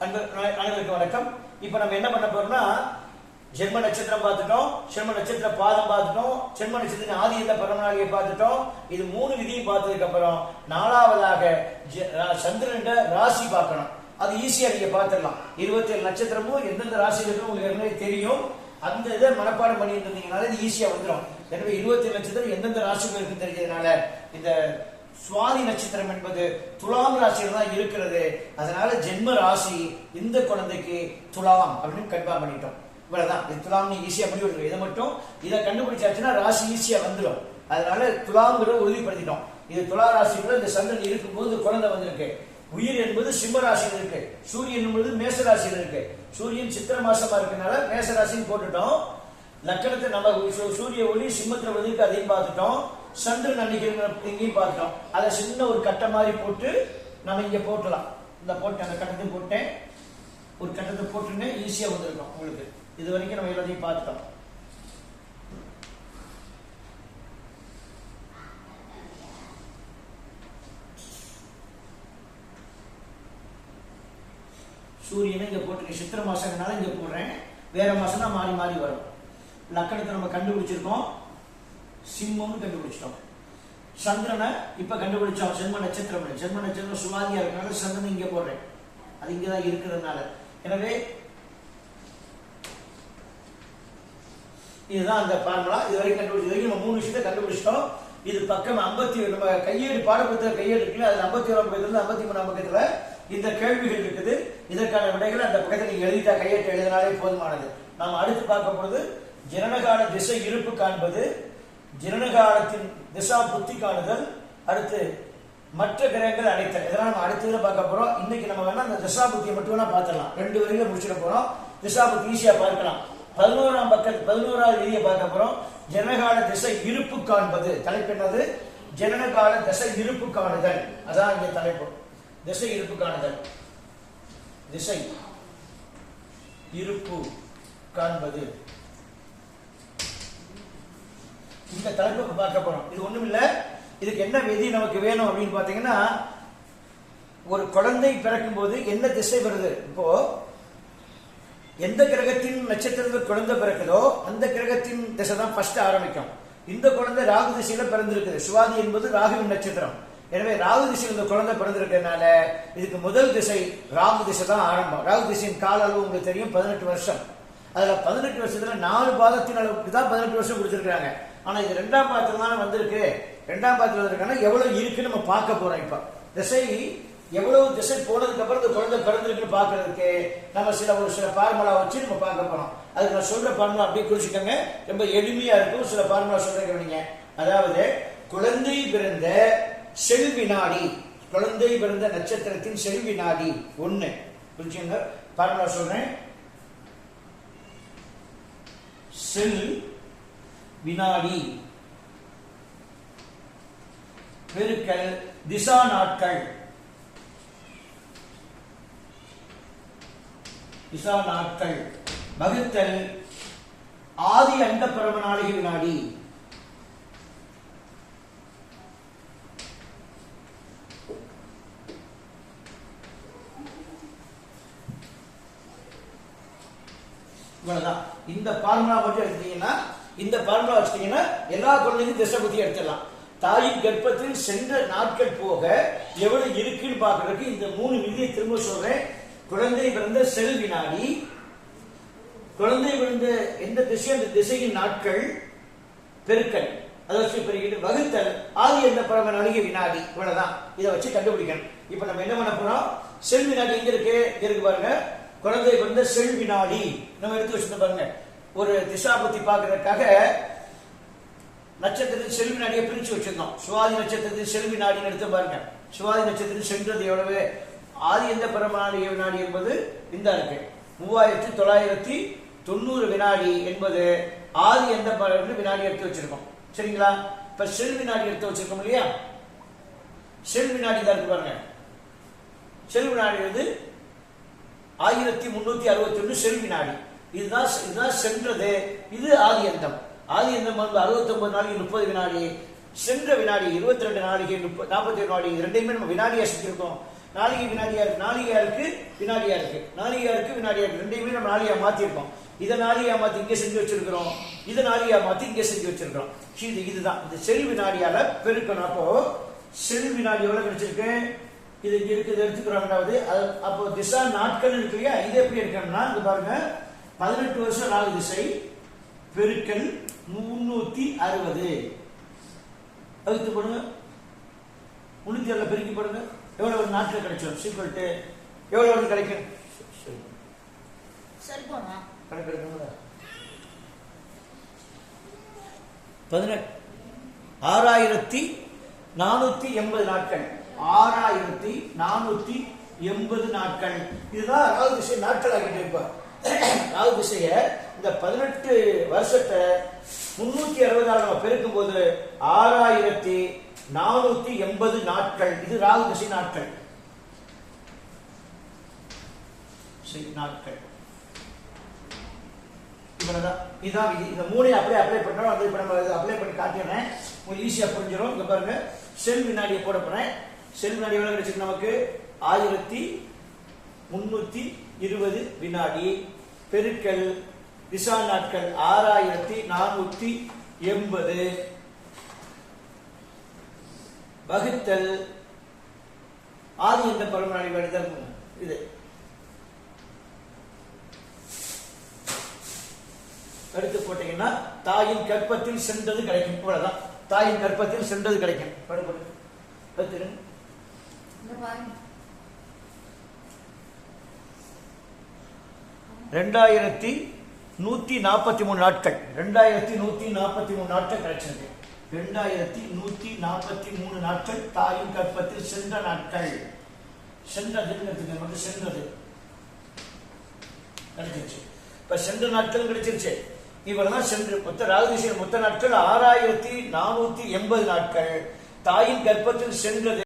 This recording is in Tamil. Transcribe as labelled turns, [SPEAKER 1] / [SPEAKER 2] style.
[SPEAKER 1] அன்பு வணக்கம். இப்போ நம்ம என்ன பண்ண போறோம்னா ஜென்ம நட்சத்திரம் பார்த்துட்டோம் ஜென்ம நட்சத்திர பாதம் பார்த்துட்டோம் ஜென்ம நட்சத்திர ஆதி எந்த பரமநாளியை பார்த்துட்டோம் இது மூணு விதியும் பார்த்ததுக்கு அப்புறம் நாலாவதாக ரா- சந்திரன் ராசி பார்க்கணும். அது ஈஸியா நீங்க பார்த்துடலாம். இருபத்தி ஏழு நட்சத்திரமும் எந்தெந்த ராசி இருக்கும் உங்களுக்கு ஏற்கனவே தெரியும். அந்த இதை மனப்பாடம் பண்ணிட்டு இருந்தீங்கனால இது ஈஸியா வந்துடும் எனவே இருபத்தி ஏழு நட்சத்திரம் எந்தெந்த ராசிக்கும் இருக்குன்னு தெரிஞ்சதுனால இந்த சுவாதி நட்சத்திரம் என்பது துலாம் ராசியில் தான் இருக்கிறது. அதனால ஜென்ம ராசி இந்த குழந்தைக்கு துலாம் அப்படின்னு கன்ஃபார்ம் பண்ணிட்டோம். இவ்வளவுதான். இது துலாம்னு ஈஸியா முடிவு இதை மட்டும் இதை கண்டுபிடிச்சாச்சுன்னா ராசி ஈஸியா வந்துடும் அதனால துலாம்ங்கிறத உறுதிப்படுத்திட்டோம். இது துலா ராசிக்குள்ள இந்த சந்திரன் இருக்கும்போது இந்த குழந்தை வந்திருக்கு. உயிர் என்பது சிம்ம ராசியில் இருக்கு. சூரியன் என்பது மேச ராசியில் இருக்கு. சூரியன் சித்திர மாசமா இருக்கனால மேச ராசின்னு போட்டுட்டோம். லக்கணத்தை நம்ம சூரிய ஒளி சிம்மத்துல வந்து அதையும் பார்த்துட்டோம். சென்று அன்னைக்கு இங்கேயும் பார்த்துட்டோம் அதை சின்ன ஒரு கட்டை மாதிரி போட்டு நம்ம இங்கே போட்டலாம். இந்த போட்டு அந்த கட்டத்தை போட்டேன். ஒரு கட்டத்தை போட்டுன்னு ஈஸியாக வந்திருக்கும் உங்களுக்கு. இது வரைக்கும் நம்ம எல்லாத்தையும் பார்த்துட்டோம். சூரியனை இங்கே போட்டு சித்திர மாசங்கனால இங்கே போடுறேன். வேற மாசம்னா மாறி மாறி வரும். லக்கணத்தை நம்ம கண்டுபிடிச்சிருக்கோம். சிம்மம்னு கண்டுபிடிச்சிட்டோம். சந்திரனை இப்ப கண்டுபிடிச்சோம். ஜென்ம நட்சத்திரம் ஜென்ம நட்சத்திரம் சுவாதியா இருக்கிறனால சந்திரன் இங்க போடுறேன். அது இங்கதான் இருக்கிறதுனால. எனவே இதுதான் அந்த ஃபார்முலா இது வரைக்கும் கண்டுபிடிச்சி வரைக்கும் நம்ம மூணு விஷயத்தை கண்டுபிடிச்சிட்டோம். இது பக்கம் ஐம்பத்தி நம்ம கையேடு பாடப்புத்தக கையேடு இருக்குல்ல அது ஐம்பத்தி ஓராம் பக்கத்துல ஐம்பத்தி மூணாம் பக்கத்துல இந்த கேள்விகள் இருக்குது. இதற்கான விடைகளை அந்த பக்கத்தில் நீங்க எழுதிட்டா கையேட்டு எழுதினாலே போதுமானது. நாம் அடுத்து பார்க்க பொழுது ஜனனகால திசை இருப்பு காண்பது. ஜனனகாலத்தின் திசா புத்தி காணுதல். அடுத்து மற்ற கிரகங்கள் அடைத்தல் இதெல்லாம் நம்ம அடுத்ததுல பார்க்க போறோம். இன்னைக்கு நம்ம வேணா அந்த திசா புத்தியை மட்டும் வேணா பார்த்துடலாம். ரெண்டு வரையில முடிச்சிட போறோம். திசா புத்தி ஈஸியா பார்க்கலாம். பதினோராம் பக்கத்து பதினோராவது விதியை பார்க்க போறோம். ஜனகால திசை இருப்பு காண்பது. தலைப்பு என்னது? ஜனனகால திசை இருப்பு காணுதல். அதான் இங்க தலைப்பு. திசை இருப்பு காணுதல். திசை இருப்பு காண்பது. இந்த தலைப்பு பார்க்க போறோம். இது ஒண்ணும் இல்ல இதுக்கு என்ன விதி நமக்கு வேணும் அப்படின்னு பாத்தீங்கன்னா ஒரு குழந்தை பிறக்கும் போது என்ன திசை வருது? இப்போ எந்த கிரகத்தின் நட்சத்திரத்தில் குழந்தை பிறக்குதோ அந்த கிரகத்தின் திசை தான் ஃபர்ஸ்ட் ஆரம்பிக்கும். இந்த குழந்தை ராகு திசையில பிறந்திருக்குது. சுவாதி என்பது ராகுவின் நட்சத்திரம். எனவே ராகு திசையில் இந்த குழந்தை பிறந்திருக்கிறதுனால இதுக்கு முதல் திசை ராகு திசை தான் ஆரம்பம். ராகு திசையின் கால அளவு உங்களுக்கு தெரியும் பதினெட்டு வருஷம். அதுல பதினெட்டு வருஷத்துல நாலு பாதத்தின் அளவுக்கு தான் பதினெட்டு வருஷம் கொடுத்துருக்காங்க ஆனால் இது ரெண்டாம் பாத்திரம் தானே வந்திருக்கு. ரெண்டாம் பாத்திரம் வந்திருக்காங்க எவ்வளோ இருக்குன்னு நம்ம பார்க்க போகிறோம் இப்போ. திசை எவ்வளவு திசை போனதுக்கு அப்புறம் இந்த குழந்தை பிறந்திருக்குன்னு பார்க்கறதுக்கு நம்ம சில ஒரு சில ஃபார்முலா வச்சு நம்ம பார்க்க போறோம். அதுக்கு நான் சொல்ற ஃபார்முலா அப்படியே குறிச்சுக்கோங்க. ரொம்ப எளிமையா இருக்கும். சில ஃபார்முலா சொல்றேன் நீங்க அதாவது குழந்தை பிறந்த செல் வினாடி குழந்தை பிறந்த நட்சத்திரத்தின் செல் வினாடி ஒண்ணு. புரிச்சுங்க ஃபார்முலா சொல்றேன். செல் வினாடி. பெருக்கல் திசா நாட்கள் திசா நாட்கள் வகுத்தல் ஆதி அண்ட பரம நாளிகை வினாடி. இவ்வளவுதான். இந்த பார்முலா மட்டும் எடுத்தீங்கன்னா இந்த பார்முலா வச்சுட்டீங்கன்னா எல்லா குழந்தைக்கும் திசை புத்தி எடுத்துடலாம். தாயின் கர்ப்பத்தில் சென்ற நாட்கள் போக எவ்வளவு இருக்குன்னு பாக்குறதுக்கு இந்த மூணு விதியை திரும்ப சொல்றேன். குழந்தை பிறந்த செல் வினாடி குழந்தை பிறந்த எந்த திசை அந்த திசையின் நாட்கள் பெருக்கல். அதை வச்சு பெருக்கிட்டு வகுத்தல் ஆதி எந்த பரம நடிகை வினாடி இவ்வளவுதான். இதை வச்சு கண்டுபிடிக்கணும். இப்ப நம்ம என்ன பண்ண போறோம்? செல் வினாடி எங்க இருக்கு? இங்க இருக்கு பாருங்க. குழந்தை பிறந்த செல் வினாடி. நம்ம எடுத்து வச்சிருந்தோம் பாருங்க. ஒரு திசா பத்தி பாக்குறதுக்காக நட்சத்திரத்தின் செல்வி நாடியை பிரிச்சு வச்சிருந்தோம். சுவாதி நட்சத்திரத்தின் செல்வி நாடின்னு எடுத்து பாருங்க. சுவாதி நட்சத்திரம் சென்றது எவ்வளவு? ஆதி எந்த பரமநாடி வினாடி என்பது இந்த இருக்கு மூவாயிரத்தி தொள்ளாயிரத்தி தொண்ணூறு வினாடி என்பது ஆதி எந்த வினாடி எடுத்து வச்சிருக்கோம். சரிங்களா? இப்ப செல் வினாடி எடுத்து வச்சிருக்கோம் இல்லையா? செல் வினாடி தான் இருக்கு பாருங்க. செல் வினாடி வந்து ஆயிரத்தி முன்னூத்தி அறுபத்தி ஒன்று செல் வினாடி இதுதான் இதுதான் சென்றது. இது ஆதியந்தம் ஆதியந்தம் வந்து அறுபத்தொன்பது நாளைக்கு முப்பது வினாடி. சென்ற வினாடி இருபத்தி ரெண்டு நாளைக்கு முப்பது நாற்பத்தி ஏழு நாடி ரெண்டையுமே நம்ம வினாடியா செஞ்சிருக்கோம். நாளைக்கு வினாடியா இருக்கு நாளிகையா இருக்கு வினாடியா இருக்கு. நாளிகையா இருக்கு வினாடியா இருக்கு. ரெண்டையுமே நம்ம நாளிகையா மாத்திருக்கோம். இதை நாளிகையா மாத்தி இங்கே செஞ்சு வச்சிருக்கிறோம். இதை நாளிகையா மாத்தி இங்கே செஞ்சு வச்சிருக்கிறோம். இது இதுதான். இந்த செல் வினாடியால பெருக்கணும். அப்போ செல் வினாடி எவ்வளவு கிடைச்சிருக்கு? இது இங்க இருக்குது எடுத்துக்கிறோம் ரெண்டாவது அது- அப்போ திசா நாட்கள் இருக்கு இல்லையா? இது எப்படி எடுக்கணும்னா இது பாருங்க. பதினெட்டு வருஷம் நாலு திசை பெருக்கல் முன்னூத்தி அறுபது. வகுத்து போடுங்க முன்னூத்தி அறுபது பெருக்கி போடுங்க. எவ்வளவு நாட்கள் கிடைச்சோம்? சீக்கிரட்டு எவ்வளவு ஒரு கிடைக்கும்? சரி,
[SPEAKER 2] செல்போனா
[SPEAKER 1] கணக்கு எடுக்கணும்ல பதினெட்டு ஆறாயிரத்தி நானூத்தி எண்பது நாட்கள். ஆறாயிரத்தி நானூத்தி எண்பது நாட்கள். இதுதான் திசை நாட்கள் ஆகிட்டு இருப்ப. ராகு திசைய இந்த பதினெட்டு வருஷத்தை முன்னூத்தி அறுபதால் நம்ம பெருக்கும் போது ஆறாயிரத்தி நானூத்தி எண்பது நாட்கள். இது ராகு திசை நாட்கள். சரி, நாட்கள். இவ்வளவுதான். இதான் விதி இந்த மூணையும் அப்படியே அப்ளை பண்ணோம் அது இப்போ நம்ம அப்ளை பண்ணி காட்டிடுறேன். உங்களுக்கு ஈஸியாக புரிஞ்சிடும் இங்க பாருங்க. செல் வினாடியை போட போகிறேன் செல் வினாடி எவ்வளவு கிடைச்சிருக்கு நமக்கு? ஆயிரத்தி முன்னூற்றி இருபது வினாடி. பெருக்கல் விசா நாட்கள் ஆறாயிரத்தி நானூத்தி எண்பது. வகுத்தல் ஆதி எந்த பரமநாடி வேண்டுதல் இது. எடுத்து போட்டீங்கன்னா தாயின் கற்பத்தில் சென்றது கிடைக்கும். இவ்வளவுதான். தாயின் கற்பத்தில் சென்றது கிடைக்கும். படு, படு. எடுத்துருங்க.
[SPEAKER 2] இந்த பாருங்க
[SPEAKER 1] ரெண்டாயிரத்தி நூத்தி நாற்பத்தி மூணு நாட்கள். ரெண்டாயிரத்தி நூத்தி நாற்பத்தி மூணு நாட்கள் கிடைச்சிருக்கு. ரெண்டாயிரத்தி நூத்தி நாற்பத்தி மூணு நாட்கள் தாயின் கற்பத்தில் சென்ற நாட்கள். சென்றதுங்கிறதுக்கு வந்து சென்றது. கிடைச்சிருச்சு. இப்ப சென்ற நாட்கள் கிடைச்சிருச்சு. இவர்தான் சென்று மொத்த ராகுதிசையின் மொத்த நாட்கள் ஆறாயிரத்தி நானூத்தி எண்பது நாட்கள். தாயின் கற்பத்தில் சென்றது.